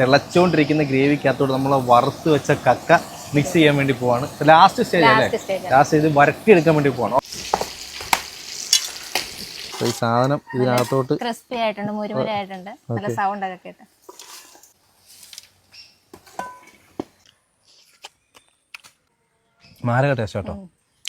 തിളച്ചുകൊണ്ടിരിക്കുന്ന ഗ്രേവിക്കകത്തോട് നമ്മൾ വറുത്ത് വെച്ച കക്ക മിക്സ് ചെയ്യാൻ വേണ്ടി പോവാണ്. ലാസ്റ്റ് സ്റ്റേജ് അല്ലേ? ആണ്. ലാസ്റ്റ് ഇത് വരട്ടിയെടുക്കാൻ വേണ്ടി പോവാണ്. ഈ സാധനം ഇതിനകത്തോട്ട് ക്രിസ്പി ആയിട്ടുണ്ട് മുരുമുരായിട്ടുണ്ട്. നല്ല സൗണ്ട് ഒക്കെ കേട്ട്. മാരക ടേസ്റ്റ് കേട്ടോ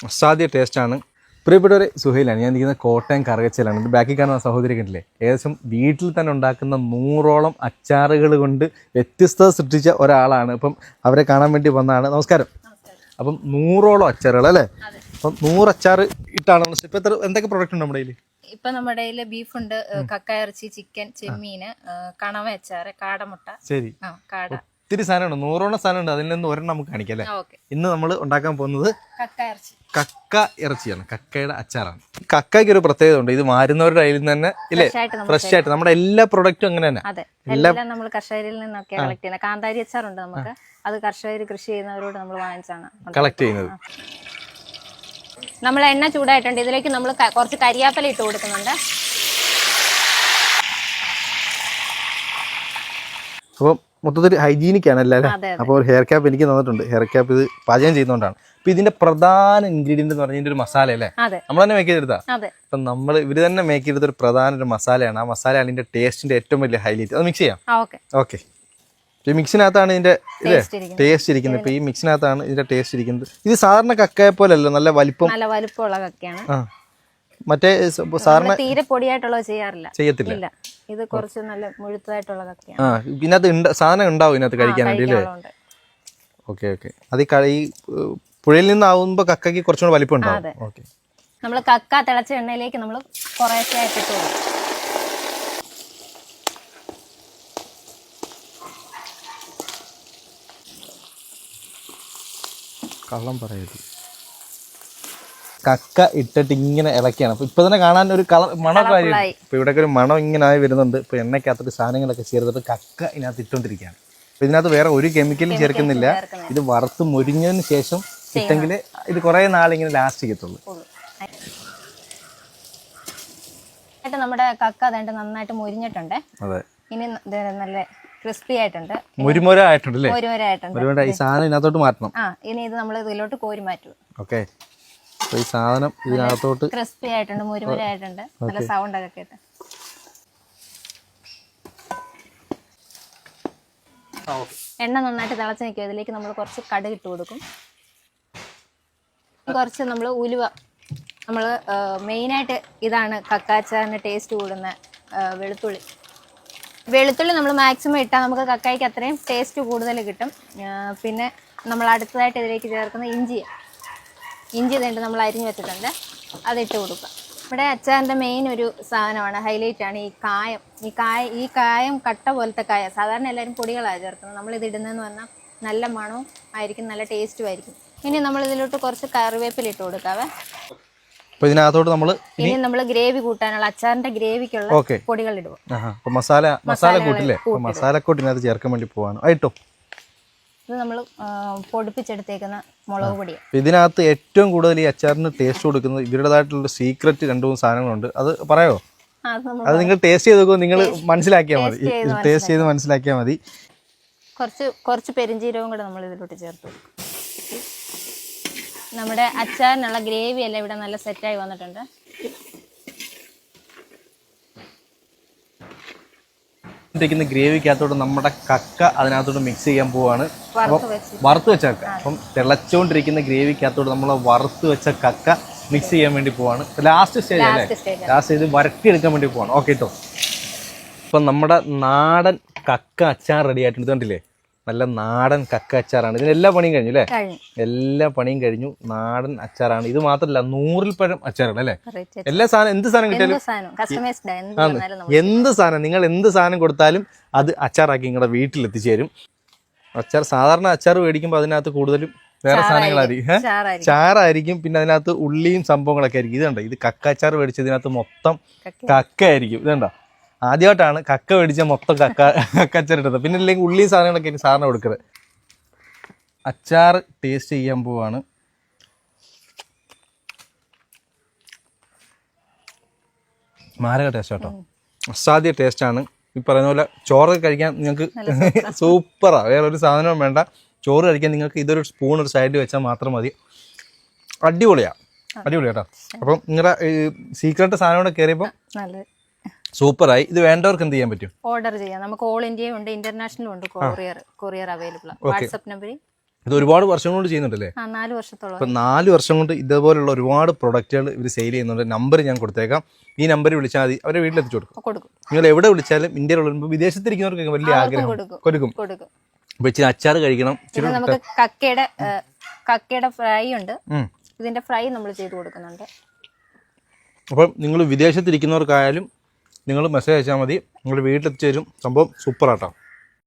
അസാധ്യ ടേസ്റ്റാണ് പ്രിയപ്പെട്ടവരെ സുഹൈലാണ്. ഞാൻ നിൽക്കുന്ന കോട്ടയം കറകച്ചലാണ് ഇത് ബാക്കി കാണുന്ന സഹോദരി കണ്ടില്ലേ? ഏകദേശം വീട്ടിൽ തന്നെ ഉണ്ടാക്കുന്ന നൂറോളം അച്ചാറുകൾ കൊണ്ട് വ്യത്യസ്തത സൃഷ്ടിച്ച ഒരാളാണ്. ഇപ്പം അവരെ കാണാൻ വേണ്ടി വന്നതാണ്. നമസ്കാരം. അപ്പം നൂറോളം അച്ചാറുകൾ അല്ലേ? അപ്പം നൂറ് അച്ചാർ ഇട്ടാണ്. ഇപ്പം എത്ര എന്തൊക്കെ പ്രൊഡക്റ്റ് ഉണ്ട് നമ്മുടെ കയ്യിൽ ഇപ്പൊ നമ്മുടെ കയ്യിൽ ബീഫ് ഉണ്ട് കക്ക ഇറച്ചി ചിക്കൻ ചെമ്മീന് കണവ അച്ചാറ് കാടമുട്ട. ശരി. കാട. ഒത്തിരി സാധനമുണ്ട്. നൂറോളം സാധനമുണ്ട്. അതിൽ നിന്ന് ഒരെണ്ണം നമുക്ക് കാണിക്കാം അല്ലേ? ഇന്ന് നമ്മൾ ഉണ്ടാക്കാൻ പോകുന്നത് കക്ക ഇറച്ചി. കക്ക ഇറച്ചിയാണ്. കക്കയുടെ അച്ചാറാണ്. കക്കയ്ക്ക് ഒരു പ്രത്യേകത ഉണ്ട്. ഇത് മാരുന്നവരുടെ കയ്യിൽ നിന്ന് തന്നെ ഇല്ലേ? ഫ്രഷ് ആയിട്ട് നമ്മുടെ എല്ലാ പ്രൊഡക്റ്റും അങ്ങനെ തന്നെ. എല്ലാം നമ്മൾ കർഷകരിൽ നിന്നൊക്കെ കളക്ട് ചെയ്യുന്നത് കാന്താരി അച്ചാറുണ്ട് നമുക്ക്. അത് കർഷകർ കൃഷി ചെയ്യുന്നവരോട് നമ്മൾ വാങ്ങിച്ചാണ് കളക്ട് ചെയ്യുന്നത്. നമ്മൾ എണ്ണ ചൂടായിട്ടുണ്ട്. ഇതിലേക്ക് നമ്മൾ കുറച്ച് കരിയാപ്പല ഇട്ട് കൊടുക്കുന്നുണ്ട്. അപ്പം മൊത്തത്തിൽ ഹൈജീനിക് അതെ. അപ്പോൾ ഹെയർ ക്യാപ്പ് എനിക്ക് തന്നിട്ടുണ്ട്. ഹെയർ ക്യാപ്പ് ഇത് പാചകം ചെയ്യുന്നതുകൊണ്ടാണ് അപ്പൊ ഇതിന്റെ പ്രധാന ഇൻഗ്രീഡിയന്റ് എന്ന് പറഞ്ഞാൽ ഒരു മസാല അല്ലേ? നമ്മൾ തന്നെ മേക്ക് ചെയ്തെടുത്താ? അപ്പൊ നമ്മൾ ഇവർ തന്നെ മേക്ക് ചെയ്തെടുത്ത ഒരു പ്രധാന ഒരു മസാലയാണ് ആ മസാലയാണ് ഇതിന്റെ ടേസ്റ്റിന്റെ ഏറ്റവും വലിയ ഹൈലൈറ്റ് അത് മിക്സ് ചെയ്യാം? ഓക്കെ ഈ മിക്സിനകത്താണ് ഇതിന്റെ ടേസ്റ്റ് ഇരിക്കുന്നത്. ഇപ്പൊ ഈ മിക്സിനകത്താണ് ഇതിന്റെ ടേസ്റ്റ് ഇരിക്കുന്നത്. ഇത് സാധാരണ കക്കയെ പോലെയല്ല നല്ല വലിപ്പം. നല്ല വലുപ്പമുള്ള കക്കയാണ്. മറ്റേ സാധാരണ തീരെ പൊടിയായിട്ടുള്ള ചെയ്യാറില്ല. ചെയ്യത്തില്ല. ഇത് കുറച്ച് നല്ല മുഴുത്തതായിട്ടുള്ളതൊക്കെയാണ്. ആ ഇതിനകത്ത് ഉണ്ട്- സാധനം ഉണ്ടാവും ഇതിനകത്ത് കഴിക്കാൻ വേണ്ടി അല്ലേ. Okay okay. അത് ഈ ക- ഈ ഏഹ്, പുഴയിൽ നിന്നാവുമ്പോൾ കക്കയ്ക്ക് കുറച്ചുകൂടെ വലിപ്പം ഉണ്ടാവും. ഓക്കെ. നമ്മൾ കക്ക തിളച്ച എണ്ണയിലേക്ക് നമ്മൾ കുറേശ്ശെ ആയിട്ട് ഇട്ട് കൊടുക്കും. കള്ളം പറയരുത്. കക്ക ഇട്ടിട്ട് ഇങ്ങനെ ഇളക്കിയാണ്. അപ്പൊ ഇപ്പൊ തന്നെ കാണാൻ ഒരു കളർ മണമൊക്കെ ആയി. ഇപ്പൊ ഇവിടെ ഒരു മണം ഇങ്ങനെ ആയി വരുന്നുണ്ട്. ഇപ്പൊ എണ്ണയ്ക്കകത്തൊക്കെ സാധനങ്ങളൊക്കെ ചേർത്തിട്ട് കക്ക ഇതിനകത്ത് ഇട്ടുകൊണ്ടിരിക്കുകയാണ്. അപ്പൊ ഇതിനകത്ത് വേറെ ഒരു കെമിക്കലും ചേർക്കുന്നില്ല. ഇത് വറുത്ത് മുരിഞ്ഞതിന് ശേഷം ഇട്ടെങ്കിൽ ഇത് കുറെ നാളിങ്ങനെ ലാസ്റ്റ് ചെയ്യത്തുള്ളൂ. നമ്മുടെ കക്ക അതായത് നന്നായിട്ട് മുരിഞ്ഞിട്ടുണ്ട്. അതെ. ഇനി നല്ല ക്രിസ്പി ആയിട്ടുണ്ട്. മുരുമുര ആയിട്ടുണ്ട്. ഈ സാധനം ഇതിനകത്തോട്ട് മാറ്റണം. ആ ഇനി ഇത് നമ്മൾ ഇതിലോട്ട് കോരി മാറ്റും. ഓക്കെ അപ്പൊ ഈ സാധനം ഇതിനകത്തോട്ട് ക്രിസ്പി ആയിട്ടുണ്ട് മുരുമുരായിട്ടുണ്ട്. നല്ല സൗണ്ട് ഒക്കെ കേട്ട്. എണ്ണ നന്നായിട്ട് തിളച്ച് നിൽക്കും. ഇതിലേക്ക് നമ്മൾ കുറച്ച് കടുക് ഇട്ട് കൊടുക്കും. കുറച്ച് നമ്മൾ ഉലുവ. നമ്മൾ മെയിനായിട്ട് ഇതാണ് കക്കാച്ചാറിന് ടേസ്റ്റ് കൂടുന്ന വെളുത്തുള്ളി. വെളുത്തുള്ളി നമ്മൾ മാക്സിമം ഇട്ടാൽ നമുക്ക് കക്കായ്ക്ക് അത്രയും ടേസ്റ്റ് കൂടുതൽ കിട്ടും. പിന്നെ നമ്മൾ അടുത്തതായിട്ട് ഇതിലേക്ക് ചേർക്കുന്ന ഇഞ്ചി ഇഞ്ചി തേണ്ട നമ്മൾ അരിഞ്ഞു വെച്ചിട്ടുണ്ട്. അതിട്ട് കൊടുക്കുക. ഇവിടെ അച്ചാറിന്റെ മെയിൻ ഒരു സാധനമാണ്. ഹൈലൈറ്റ് ആണ് ഈ കായം. ഈ കായ ഈ കായം കട്ട പോലത്തെ കായ. സാധാരണ എല്ലാവരും പൊടികളാണ് ചേർക്കുന്നത്. നമ്മളിത് ഇത് ഇടുന്നതെന്ന് പറഞ്ഞാൽ നല്ല മണവും ആയിരിക്കും നല്ല ടേസ്റ്റും ആയിരിക്കും. ഇനി നമ്മൾ ഇതിലോട്ട് കുറച്ച് കറിവേപ്പില ഇട്ട് കൊടുക്കാവേ. ഇതിനകത്തോട്ട് നമ്മൾ ഇനി നമ്മൾ ഗ്രേവി കൂട്ടാനുള്ള അച്ചാറിന്റെ ഗ്രേവിക്കുള്ള പൊടികൾ ഇടുക. അപ്പൊ മസാല മസാല കൂട്ടില്ലേ മസാലക്കൂട്ടിനകത്ത് ചേർക്കാൻ വേണ്ടി പോവാണ്. ആയിട്ടോ ഇത് നമ്മൾ പൊടിപ്പിച്ചെടുത്തേക്കുന്ന മുളക് പൊടിയാണ് ഇതിനകത്ത് ഏറ്റവും കൂടുതൽ ഈ അച്ചാറിന് ടേസ്റ്റ് കൊടുക്കുന്നത് ഇവരുടേതായിട്ടുള്ള സീക്രട്ട് രണ്ടു മൂന്ന് സാധനങ്ങളുണ്ട്. അത് പറയോ? അത് നിങ്ങൾ ടേസ്റ്റ് ചെയ്ത് നോക്കുമ്പോൾ നിങ്ങൾ മനസ്സിലാക്കിയാൽ മതി. ടേസ്റ്റ് ചെയ്ത് മനസ്സിലാക്കിയാൽ മതി. കുറച്ച് കുറച്ച് പെരിഞ്ചീരവും കൂടെ നമ്മൾ ഇതിലോട്ട് ചേർത്ത് നമ്മുടെ അച്ചാറിനുള്ള ഗ്രേവി എല്ലാം ഇവിടെ നല്ല സെറ്റായി വന്നിട്ടുണ്ട്. ഇരിക്കുന്ന ഗ്രേവിക്കകത്തോട്ട് നമ്മുടെ കക്ക അതിനകത്തോട്ട് മിക്സ് ചെയ്യാൻ പോവാണ്. അപ്പം വറുത്ത് വെച്ച കക്ക അപ്പം തിളച്ചുകൊണ്ടിരിക്കുന്ന ഗ്രേവിക്കകത്തോട്ട് നമ്മൾ വറുത്ത് വെച്ച കക്ക മിക്സ് ചെയ്യാൻ വേണ്ടി പോവാണ്. ലാസ്റ്റ് സ്റ്റേജ് അല്ലേ? ലാസ്റ്റ് സ്റ്റേജ് വരക്കി എടുക്കാൻ വേണ്ടി പോവാണ്. ഓക്കെ കേട്ടോ അപ്പം നമ്മുടെ നാടൻ കക്ക അച്ചാർ റെഡി ആയിട്ടുണ്ട്. കണ്ടില്ലേ? നല്ല നാടൻ കക്ക അച്ചാറാണ്. ഇതിന് എല്ലാ പണിയും കഴിഞ്ഞു അല്ലേ എല്ലാ പണിയും കഴിഞ്ഞു. നാടൻ അച്ചാറാണ്. ഇത് മാത്രമല്ല നൂറിൽ പഴം അച്ചാറാണ് അല്ലേ. എല്ലാ സാധനം എന്ത് സാധനം കിട്ടിയാലും എന്ത് സാധനം? നിങ്ങൾ എന്ത് സാധനം കൊടുത്താലും അത് അച്ചാറാക്കി നിങ്ങളുടെ വീട്ടിൽ എത്തിച്ചേരും അച്ചാർ സാധാരണ അച്ചാർ മേടിക്കുമ്പോൾ അതിനകത്ത് കൂടുതലും വേറെ സാധനങ്ങളായിരിക്കും? ചാറായിരിക്കും. പിന്നെ അതിനകത്ത് ഉള്ളിയും സംഭവങ്ങളൊക്കെ ആയിരിക്കും. ഇത് കണ്ടോ? ഇത് കക്ക അച്ചാർ മേടിച്ചതിനകത്ത് മൊത്തം കക്കയായിരിക്കും ഇതുണ്ടോ ആയിരിക്കും ഇത് കണ്ടോ? ആദ്യമായിട്ടാണ് കക്ക മേടിച്ച മൊത്തം കക്ക കച്ചറിട്ടത് പിന്നെ ഇല്ലെങ്കിൽ ഉള്ളിയും സാധനങ്ങളൊക്കെ എനിക്ക് സാറിന് കൊടുക്കുന്നത് അച്ചാർ ടേസ്റ്റ് ചെയ്യാൻ പോവാണ്. മാരക ടേസ്റ്റ് കേട്ടോ. അസാധ്യ ടേസ്റ്റാണ് ഈ പറയുന്ന പോലെ ചോറ് കഴിക്കാൻ നിങ്ങൾക്ക് സൂപ്പറാണ് വേറെ ഒരു സാധനവും വേണ്ട. ചോറ് കഴിക്കാൻ നിങ്ങൾക്ക് ഇതൊരു സ്പൂൺ ഒരു സൈഡിൽ വെച്ചാൽ മാത്രം മതി. അടിപൊളിയാണ് അടിപൊളി കേട്ടോ. അപ്പം നിങ്ങളുടെ സീക്രട്ട് സാധനം കൂടെ കയറിയപ്പോൾ സൂപ്പറായി. ഇത് വേണ്ടവർക്ക് എന്ത് ചെയ്യാൻ പറ്റും? ഓർഡർ ചെയ്യാം. നമുക്ക് ഓൾ ഇന്ത്യയും ഉണ്ട് ഇന്റർനാഷണലും ഉണ്ട് കൊറിയർ കൊറിയർ അവൈലബിൾ വാട്സ്ആപ്പ് നമ്പറിൽ. ഇത് ഒരുപാട് വർഷം കൊണ്ട് ചെയ്യുന്നുണ്ടല്ലേ? നാല് വർഷത്തോളം. ഇപ്പം നാല് വർഷം കൊണ്ട് ഇതേപോലുള്ള ഒരുപാട് പ്രൊഡക്റ്റുകൾ ഇവർ സെയിൽ ചെയ്യുന്നുണ്ട്. നമ്പർ ഞാൻ കൊടുത്തേക്കാം. ഈ നമ്പർ വിളിച്ചാൽ മതി. അവരെ വീട്ടിലെത്തിച്ചു കൊടുക്കും. കൊടുക്കും. നിങ്ങൾ എവിടെ വിളിച്ചാലും ഇന്ത്യയിലുള്ള വിദേശത്തിരിക്കുന്നവർക്ക് വലിയ ആഗ്രഹം കൊടുക്കും. കൊടുക്കും ഇച്ചിരി അച്ചാർ കഴിക്കണം. നമുക്ക് കക്കയുടെ കക്കയുടെ ഫ്രൈ ഉണ്ട്. ഇതിന്റെ ഫ്രൈ നമ്മൾ ചെയ്ത് കൊടുക്കുന്നുണ്ട്. അപ്പം നിങ്ങൾ വിദേശത്തിരിക്കുന്നവർക്കായാലും നിങ്ങൾ മെസ്സേജ് അയച്ചാൽ മതി. നിങ്ങൾ വീട്ടിലെത്തിച്ചേരും. സംഭവം സൂപ്പറാട്ടോ